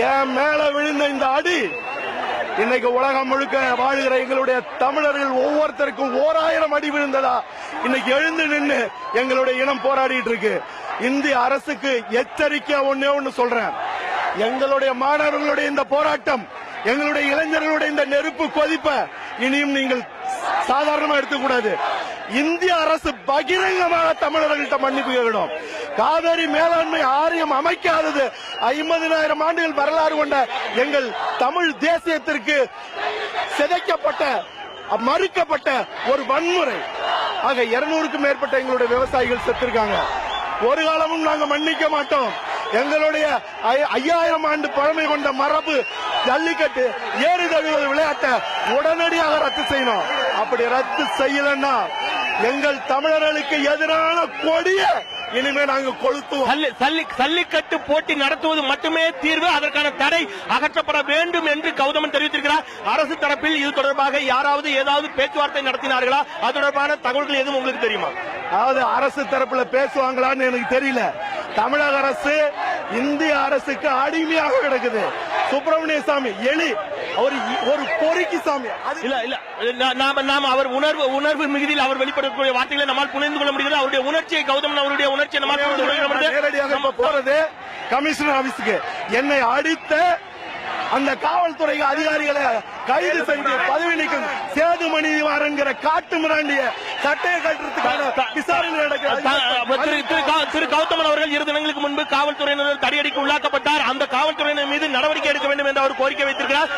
என் மேல விழுந்த இந்த அடி இன்னைக்கு உலகம் முழுக்க வாழ்கிற எங்களுடைய தமிழர்கள் ஒவ்வொருத்தருக்கும் ஓராயிரம் அடி விழுந்ததா? இன்னைக்கு எழுந்து நின்று எங்களுடைய இனம் போராடிட்டு இருக்கு. இந்திய அரசுக்கு எச்சரிக்கை ஒன்னே ஒண்ணு சொல்றேன். எங்களுடைய மாணவர்களுடைய இந்த போராட்டம் எங்களுடைய இளைஞர்களுடைய இந்த நெருப்பு கொதிப்ப இனியும் நீங்கள் சாதாரணமா எடுத்துக்கூடாது இந்திய அரசு பகிரங்கமாக தமிழர்கள்ட்ட மன்னிப்பு கேட்கணும். காவிரி மேலாண்மை ஆரியம் அமைக்காதது ஐம்பதினாயிரம் ஆண்டுகள் வரலாறு கொண்ட எங்கள் தமிழ் தேசியத்திற்கு சிதைக்கப்பட்ட மறுக்கப்பட்ட ஒரு வன்முறை. ஆக இருநூறுக்கும் மேற்பட்ட எங்களுடைய விவசாயிகள் செத்திருக்காங்க. ஒரு காலமும் நாங்க மன்னிக்க மாட்டோம். எங்களுடைய ஐ- ஐயாயிரம் ஆண்டு பழமை கொண்ட மரபு ஜல்லிக்கட்டு ஏறு தழுவது விளையாட்டை உடனடியாக ரத்து செய்யணும். அப்படி ரத்து செய்யலன்னா எங்கள் தமிழர்களுக்கு எதிரான கொடிய இனிமே நாங்க கொளுத்துவோம். சல்லி- சல்லி- ஜல்லிக்கட்டு போட்டி நடத்துவது மட்டுமே தீர்வு. அதற்கான தடை அகற்றப்பட வேண்டும் என்று கௌதமன் தெரிவித்திருக்கிறார். அரசு தரப்பில் இது தொடர்பாக யாராவது ஏதாவது பேச்சுவார்த்தை நடத்தினார்களா? அது தொடர்பான தகவல்கள் எதுவும் உங்களுக்கு தெரியுமா? அதாவது அரசு தரப்புல பேசுவாங்களான்னு எனக்கு தெரியல. தமிழக அரசு இந்திய அரசுக்கு அடிமையாக கிடக்குது. சுப்பிரமணிய சாமி எலி அவர் ஒரு பொறுக்கி சாமி. இல்ல இல்ல. நாம நாம அவர் உணர்வு உணர்வு மிகுதியில் அவர் வெளிப்படக்கூடிய வார்த்தைகளை நம்மால் புரிந்து கொள்ள முடிகிறது. அவருடைய உணர்ச்சியை கௌதமன் அவருடைய உணர்ச்சியை நம்மால் புரிந்து கொள்ள நேரடியாக இப்ப முடிகிறது போறது கமிஷனர் ஆபீஸுக்கு. என்னை அடித்த அந்த காவல்துறை அதிகாரிகளை கைது செஞ்சு பதவி நீக்கம். சேதுமணி என்கிற காட்டு மிராண்டிய சட்டையை கட்டுறதுக்கான விசாரணை திரு கௌதமன் அவர்கள் இரு தினங்களுக்கு முன்பு காவல்துறையினர் தடியடிக்கு உள்ளாக்கப்பட்டார். அந்த காவல்துறையினர் மீது நடவடிக்கை எடுக்க வேண்டும் என்று அவர் கோரிக்கை வைத்திருக்கிறார்.